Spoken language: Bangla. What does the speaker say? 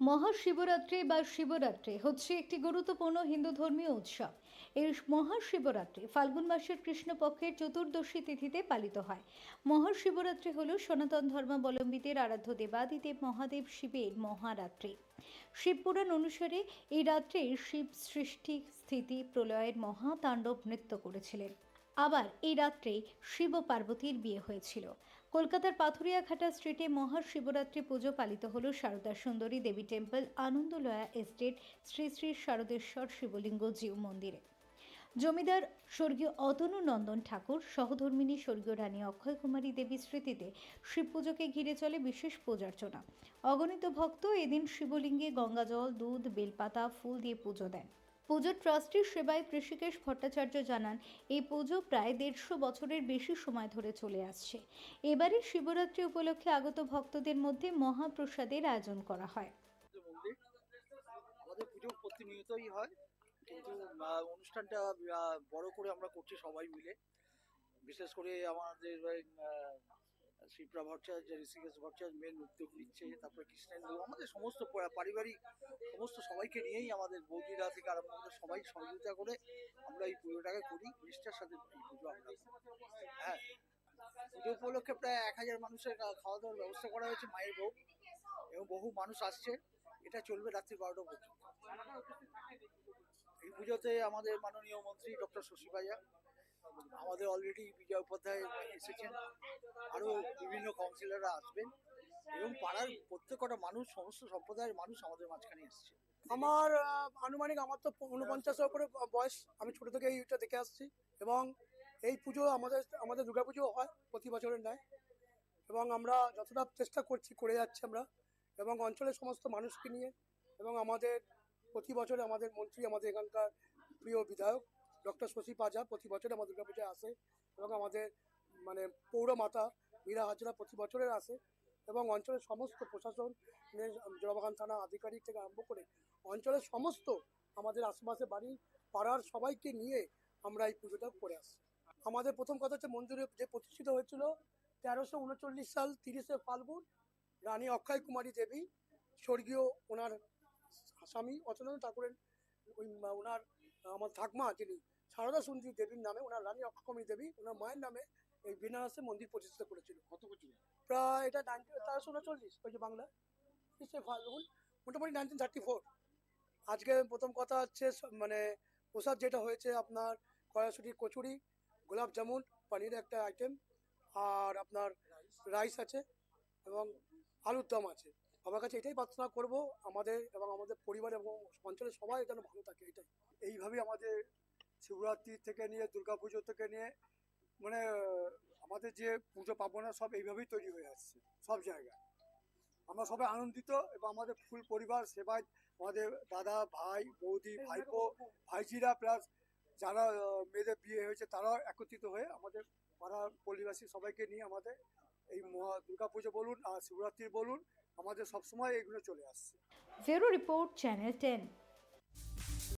মহাশিবরাত্রি বা শিবরাত্রি হচ্ছে একটি গুরুত্বপূর্ণ হিন্দু ধর্মীয় উৎসব। এই মহাশিবরাত্রি ফাল্গুন মাসের কৃষ্ণপক্ষের চতুর্দশী তিথিতে পালিত হয়। মহাশিবরাত্রি হল সনাতন ধর্মাবলম্বীদের আরাধ্য দেবাদিদেব মহাদেব শিবের মহারাত্রি। শিবপুরাণ অনুসারে এই রাত্রে শিব সৃষ্টি, স্থিতি, প্রলয়ের মহাতাণ্ডব নৃত্য করেছিলেন। আবার এই রাত্রে শিব পার্বতীর বিয়ে হয়েছিল। কলকাতার পাথুরিয়াঘাটা স্ট্রিটে মহাশিবরাত্রি পুজো পালিত হল সারদা সুন্দরী দেবী টেম্পল আনন্দলয়া এস্টেট শ্রী শ্রী শারদেশ্বর শিবলিঙ্গ জিউ মন্দিরে। জমিদার স্বর্গীয় অতনু নন্দন ঠাকুর, সহধর্মিনী স্বর্গীয় রানী অক্ষয় কুমারী দেবীর স্মৃতিতে শিব পুজোকে ঘিরে চলে বিশেষ পূজার্চনা। অগণিত ভক্ত এদিন শিবলিঙ্গে গঙ্গাজল, দুধ, বেলপাতা, ফুল দিয়ে পুজো দেন। পুজোর ট্রাস্টির সেবায় ঋষিকেশ ভট্টাচার্য জানান, এই পুজো প্রায় দেড়শো বছরের বেশি সময় ধরে চলে আসছে। এবারে শিবরাত্রি উপলক্ষে আগত ভক্তদের মধ্যে মহাপ্রসাদের আয়োজন করা হয়। আমাদের পুজো প্রতিনিয়তই হয়, কিন্তু অনুষ্ঠানটা বড় করে আমরা করছি সবাই মিলে। বিশেষ করে আমাদের শিপ্রা ভট্টাচার্য ঋষিকেশ ভট্টাচার্য, মেন উদ্যোগ নিচ্ছে, তারপরে কৃষ্ণেন্দু আমাদের সমস্ত পারিবারিক সমস্ত সবাইকে নিয়েই আমাদের বৌদিরা থেকে আরম্ভ করে সবাই সহযোগিতা করে আমরা এই পুজোটাকে করি নিষ্ঠার সাথে এই পুজো আমরা হ্যাঁ পুজো উপলক্ষে প্রায় এক হাজার মানুষের খাওয়া দাওয়ার ব্যবস্থা করা হয়েছে মায়ের ভোগ, এবং বহু মানুষ আসছে, এটা চলবে রাত্রি বারোটা পর্যন্ত। এই পুজোতে আমাদের মাননীয় মন্ত্রী ডক্টর শশী আমাদের অলরেডি বিজয় উপাধ্যায় এসেছেন। আরও বিভিন্ন কাউন্সিলররা আসবেন এবং পাড়ার প্রত্যেকটা মানুষ, সমস্ত সম্প্রদায়ের মানুষ আমাদের মাঝখানে এসছে। আমার আনুমানিক আমার তো উনপঞ্চাশের উপরে বয়স, আমি ছোট থেকে এইটা দেখে আসছি। এবং এই পুজো আমাদের আমাদের দুর্গা পুজো হয় প্রতি বছরের ন্যায়। এবং আমরা যতটা চেষ্টা করছি, করে যাচ্ছি আমরা। এবং অঞ্চলের সমস্ত মানুষকে নিয়ে এবং আমাদের প্রতি বছরে আমাদের মন্ত্রী, আমাদের এখানকার প্রিয় বিধায়ক ডক্টর শশী পাজা প্রতি বছরে আমাদের দুর্গা পুজোয় আসে। এবং আমাদের মানে পৌরমাতা মীরা হাজরা প্রতি বছরের আসে এবং অঞ্চলের সমস্ত প্রশাসন জোড়াবাগান থানা আধিকারিক থেকে আরম্ভ করে অঞ্চলের সমস্ত আমাদের আশেপাশে বাড়ি, পাড়ার সবাইকে নিয়ে আমরা এই পুজোটা করে আসি আমাদের প্রথম কথা হচ্ছে মন্দিরে যে প্রতিষ্ঠিত হয়েছিল তেরোশো উনচল্লিশ সাল তিরিশে ফাল্গুন, রানী অক্ষয় কুমারী দেবী, স্বর্গীয় ওনার স্বামী অচন্দ্র ঠাকুরের ওই ওনার, আমার ঠাকমা যিনি, সারদা সুন্দরী দেবীর নামে, ওনার রানী অক্ষয় কুমারী দেবী, ওনার মায়ের নামে এই বেনারসে মন্দির প্রতিষ্ঠিত করেছিল। কত বছর? প্রায় এটা নাইনটিন তেরোশো উনচল্লিশ ওই যে বাংলা। তিরিশে ফাল্গুন মোটামুটি নাইনটিন থার্টি ফোর আজকে প্রথম কথা হচ্ছে মানে প্রসাদ যেটা হয়েছে আপনার কড়াশুটির কচুরি গোলাপ জামুন পানির একটা আইটেম আর আপনার রাইস আছে এবং আলুর দম আছে। আমার কাছে এটাই প্রার্থনা করব আমাদের এবং আমাদের পরিবার এবং অঞ্চলের সবাই যেন ভালো থাকে এটাই। এইভাবেই আমাদের শিবরাত্রি থেকে নিয়ে দুর্গাপুজো থেকে নিয়ে মানে আমাদের যে পুজো পার্বণা সব এইভাবেই তৈরি হয়ে আসছে সব জায়গায়। আমরা সবাই আনন্দিত এবং আমাদের ফুল পরিবার সেবায় আমাদের দাদা ভাই বৌদি ভাইপো ভাইজিরা প্লাস যারা মেয়েদের বিয়ে হয়েছে তারাও একত্রিত হয়ে আমাদের পাড়ার পল্লীবাসী সবাইকে নিয়ে আমাদের এই মহা দুর্গাপুজো বলুন আর শিবরাত্রি বলুন আমাদের সবসময় এগুলো চলে আসছে। Bureau report channel ten.